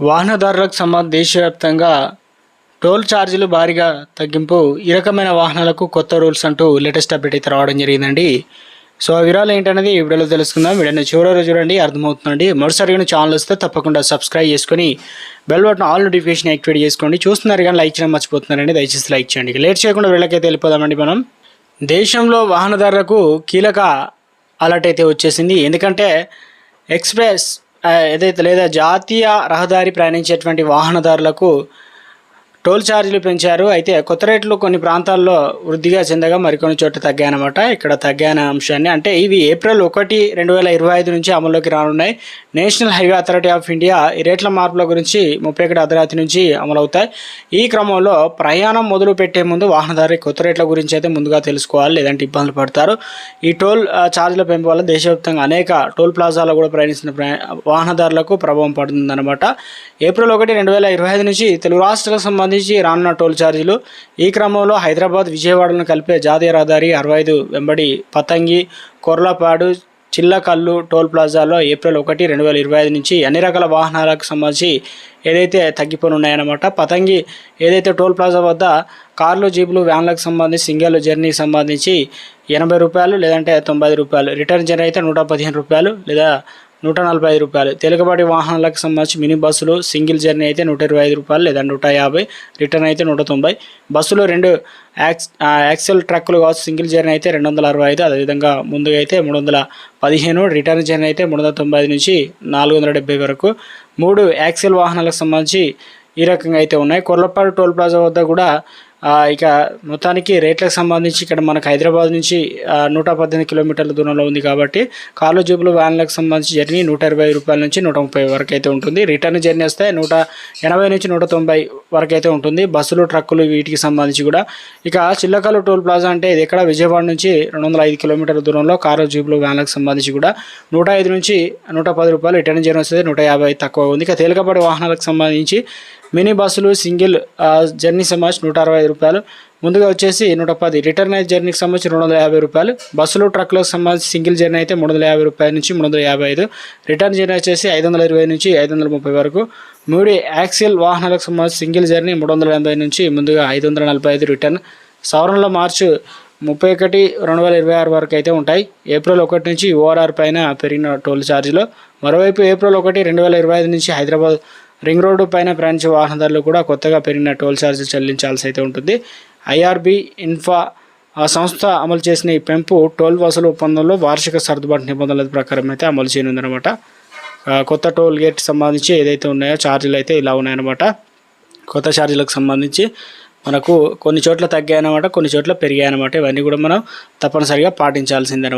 వాహనదారులకు సంబంధ దేశవ్యాప్తంగా టోల్ ఛార్జీలు భారీగా తగ్గింపు ఈ రకమైన వాహనాలకు కొత్త రూల్స్ అంటూ లేటెస్ట్ అప్డేట్ అయితే రావడం జరిగిందండి. సో ఆ వివరాలు ఏంటనేది వీడియోలో తెలుసుకుందాం. వీడియోని చివరి రోజు చూడండి అర్థమవుతుందండి. మొదటిసారిగా ఛానల్ వస్తే తప్పకుండా సబ్స్క్రైబ్ చేసుకొని bell button all notification activate చేసుకోండి. చూస్తున్నారు కానీ లైక్ చేయడం మర్చిపోతున్నారండి. దయచేసి లైక్ చేయండి. లేట్ చేయకుండా వీళ్ళకైతే వెళ్ళిపోదామండి మనం. దేశంలో వాహనదారులకు కీలక అలర్ట్ అయితే వచ్చేసింది. ఎందుకంటే ఎక్స్ప్రెస్ ఏదైతే లేదా జాతీయ రహదారి ప్రయాణించేటువంటి వాహనదారులకు టోల్ ఛార్జీలు పెంచారు. అయితే కొత్త రేట్లు కొన్ని ప్రాంతాల్లో వృద్ధిగా చెందగా మరికొన్ని చోట్ల తగ్గాయనమాట ఇక్కడ తగ్గాయన అంశాన్ని. అంటే ఇవి ఏప్రిల్ ఒకటి రెండు వేల ఇరవై ఐదు నుంచి అమల్లోకి రానున్నాయి. National Highway Authority of India ఈ రేట్ల మార్పుల గురించి ముప్పై ఒకటి అర్ధరాత్రి నుంచి అమలవుతాయి. ఈ క్రమంలో ప్రయాణం మొదలు పెట్టే ముందు వాహనదారి కొత్త రేట్ల గురించి అయితే ముందుగా తెలుసుకోవాలి. లేదంటే ఇబ్బందులు పడతారు? ఈ టోల్ ఛార్జీల పెంపు వల్ల దేశవ్యాప్తంగా అనేక టోల్ ప్లాజాలో కూడా ప్రయాణిస్తున్న వాహనదారులకు ప్రభావం పడుతుందన్నమాట. ఏప్రిల్ ఒకటి రెండు వేల ఇరవై ఐదు నుంచి తెలుగు రాష్ట్రాలకు సంబంధించి రానున్న టోల్ ఛార్జీలు ఈ క్రమంలో హైదరాబాద్ విజయవాడను కలిపే జాతీయ రహదారి అరవై ఐదు వెంబడి పతంగి కొర్లపాడు చిల్లకల్లు టోల్ ప్లాజాలో ఏప్రిల్ ఒకటి రెండు వేల ఇరవై ఐదు నుంచి అన్ని రకాల వాహనాలకు సంబంధించి ఏదైతే తగ్గిపోనున్నాయన్నమాట. పతంగి ఏదైతే టోల్ ప్లాజా వద్ద కార్లు జీపులు వ్యాన్లకు సంబంధించి సింగిల్ జర్నీకి సంబంధించి ఎనభై రూపాయలు లేదంటే తొంభై రూపాయలు రిటర్న్ జర్నీ అయితే నూట పదిహేను రూపాయలు లేదా నూట నలభై ఐదు రూపాయలు. తేలికపాటి వాహనాలకు సంబంధించి మినీ బస్సులు సింగిల్ జర్నీ అయితే నూట ఇరవై ఐదు రూపాయలు లేదా నూట యాభై రిటర్న్ అయితే నూట తొంభై బస్సులు రెండు యాక్స్ యాక్సెల్ ట్రక్కులు కావచ్చు సింగిల్ జర్నీ అయితే రెండు వందల అరవై ఐదు అదేవిధంగా ముందుగా అయితే మూడు వందల పదిహేను రిటర్న్ జర్నీ అయితే మూడు వందల తొంభై ఐదు నుంచి నాలుగు వందల డెబ్బై వరకు. మూడు యాక్సెల్ వాహనాలకు సంబంధించి ఈ రకంగా అయితే ఉన్నాయి. కొర్లపాడు టోల్ ప్లాజా వద్ద కూడా ఇక మొత్తానికి రేట్లకు సంబంధించి ఇక్కడ మనకు హైదరాబాద్ నుంచి నూట పద్దెనిమిది కిలోమీటర్ల దూరంలో ఉంది కాబట్టి కార్లు జీపులు వ్యాన్లకు సంబంధించి జర్నీ నూట ఇరవై రూపాయల నుంచి నూట ముప్పై వరకు అయితే ఉంటుంది. రిటర్న్ జర్నీ వస్తే నూట ఎనభై నుంచి నూట తొంభై వరకు అయితే ఉంటుంది. బస్సులు ట్రక్కులు వీటికి సంబంధించి కూడా. ఇక చిల్లకల్లు టోల్ ప్లాజా అంటే ఇది ఇక్కడ విజయవాడ నుంచి రెండు వందల ఐదు కిలోమీటర్ల దూరంలో కార్లు జీపులు వ్యాన్లకు సంబంధించి కూడా నూట ఐదు నుంచి నూట పది రూపాయలు రిటర్న్ జర్నీ వస్తుంది నూట యాభై తక్కువ ఉంది. ఇక తేలికపాటి వాహనాలకు సంబంధించి మినీ బస్సులు సింగిల్ జర్నీ సంబంధించి నూట అరవై రూపాయలు. ముందుగా వచ్చేసి నూట పది రిటర్న్ అయితే జర్నీకి సంబంధించి రెండు వందల యాభై రూపాయలు. బస్సులు ట్రక్లకు సంబంధించి సింగిల్ జర్నీ అయితే మూడు వందల యాభై రూపాయల నుంచి మూడు వందల యాభై ఐదు. రిటర్న్ జర్నీ వచ్చేసి ఐదు వందల ఇరవై నుంచి ఐదు వందల ముప్పై వరకు. మూడు యాక్సిల్ వాహనాలకు సంబంధించి సింగిల్ జర్నీ మూడు వందల ఎనభై నుంచి ముందుగా ఐదు వందల నలభై ఐదు రిటర్న్. సవరణలో మార్చి ముప్పై ఒకటి రెండు వేల ఇరవై ఆరు వరకు అయితే ఉంటాయి. ఏప్రిల్ ఒకటి నుంచి ఓఆర్ఆర్ పైన పెరిగిన టోల్ ఛార్జీలు. మరోవైపు ఏప్రిల్ ఒకటి రెండు వేల ఇరవై ఐదు నుంచి హైదరాబాద్ రింగ్ రోడ్డు పైన ప్రయాణించే వాహనదారులు కూడా కొత్తగా పెరిగిన టోల్ ఛార్జీలు చెల్లించాల్సి అయితే ఉంటుంది. ఐఆర్బి ఇన్ఫా ఆ సంస్థ అమలు చేసిన ఈ పెంపు టోల్ వసూలు ఒప్పందంలో వార్షిక సర్దుబాటు నిబంధనల ప్రకారం అయితే అమలు చేయనుందనమాట కొత్త టోల్ గేట్ సంబంధించి ఏదైతే ఉన్నాయో ఛార్జీలు అయితే ఇలా ఉన్నాయన్నమాట. కొత్త ఛార్జీలకు సంబంధించి మనకు కొన్ని చోట్ల తగ్గాయన్నమాట కొన్ని చోట్ల పెరిగాయన్నమాట. ఇవన్నీ కూడా మనం తప్పనిసరిగా పాటించాల్సిందనమాట